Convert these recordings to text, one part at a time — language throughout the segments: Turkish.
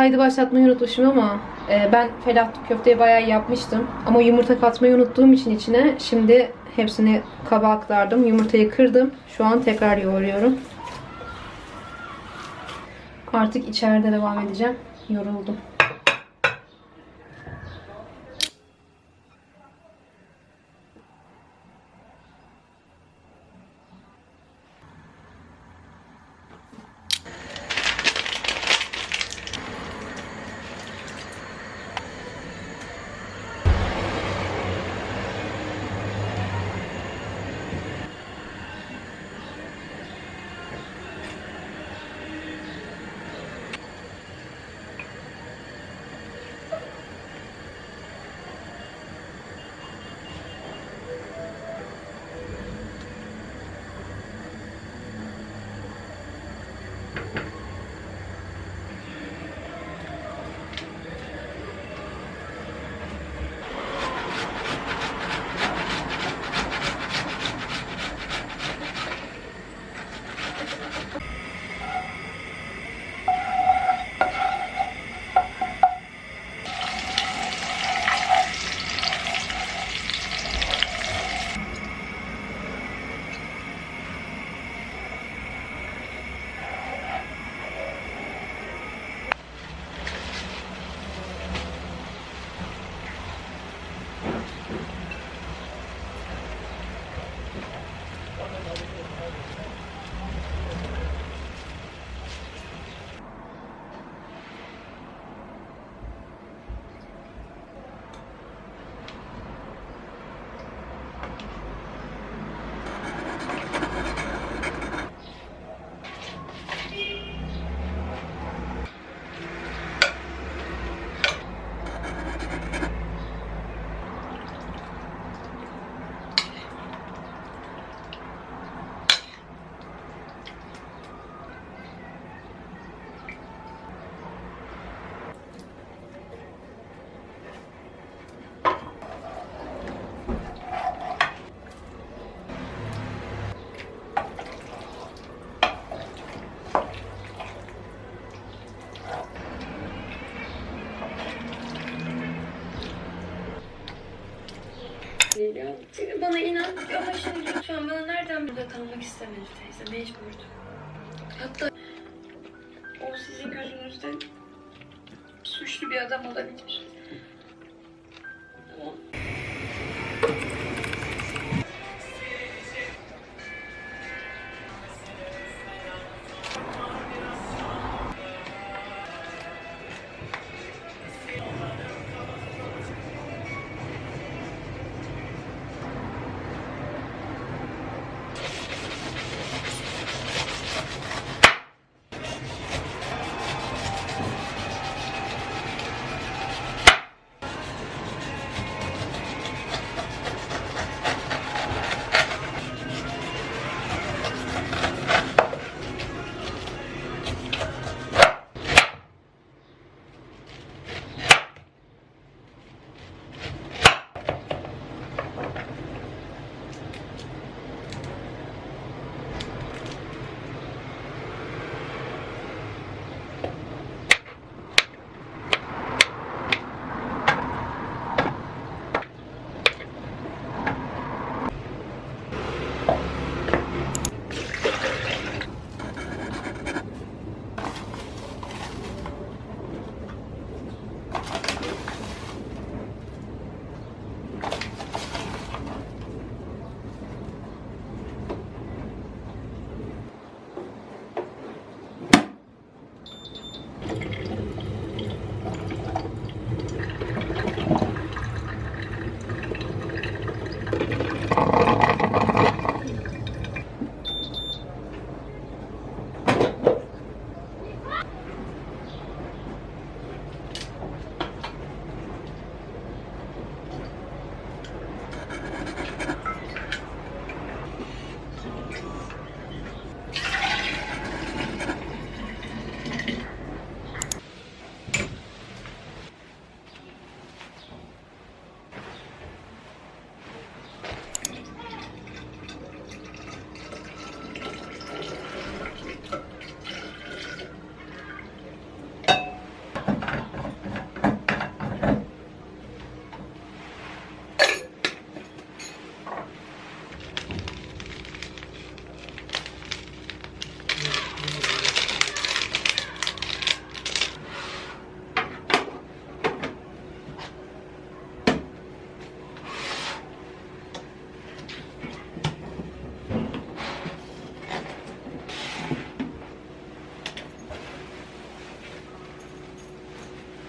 kaydı başlatmayı unutmuşum ama e, ben fellah köfteyi bayağı yapmıştım. Ama yumurta katmayı unuttuğum için içine şimdi hepsini kaba aktardım. Yumurtayı kırdım. Şu an tekrar yoğuruyorum. Artık içeride devam edeceğim. Yoruldum. Ama şimdi lütfen bana nereden burada kalmak istemedi teyze mecburdu. Hatta o sizin gözünüzde suçlu bir adam olabilir.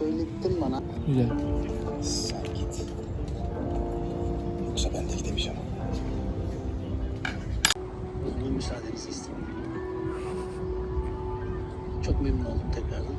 söylettin bana. Güzel. Sen git. Yoksa ben de gidemeyeceğim. Bugün müsaadenizi istedim. Çok memnun oldum tekrardan.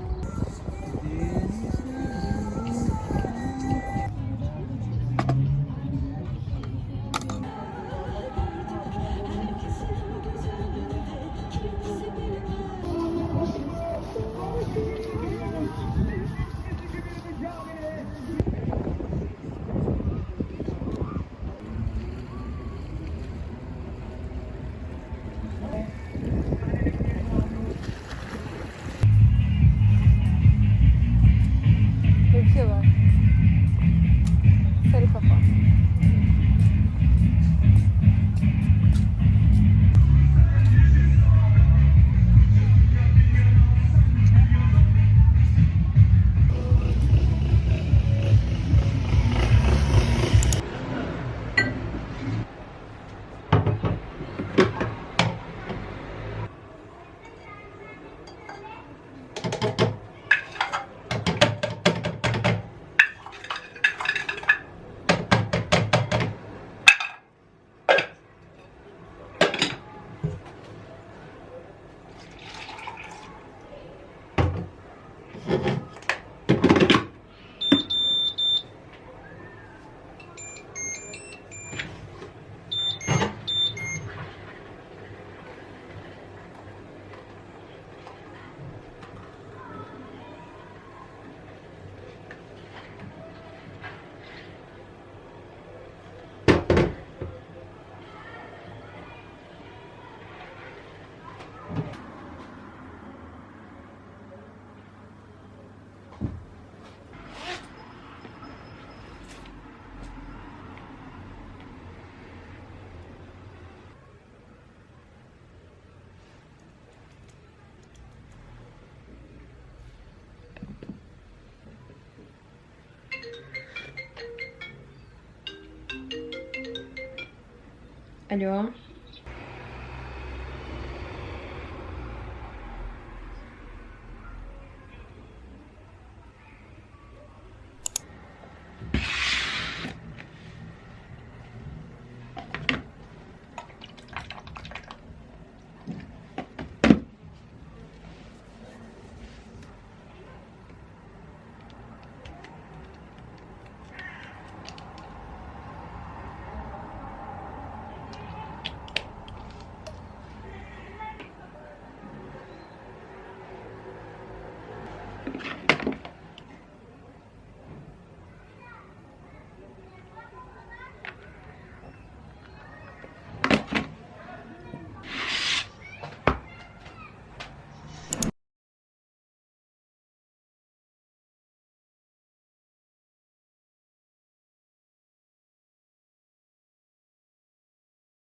Alo.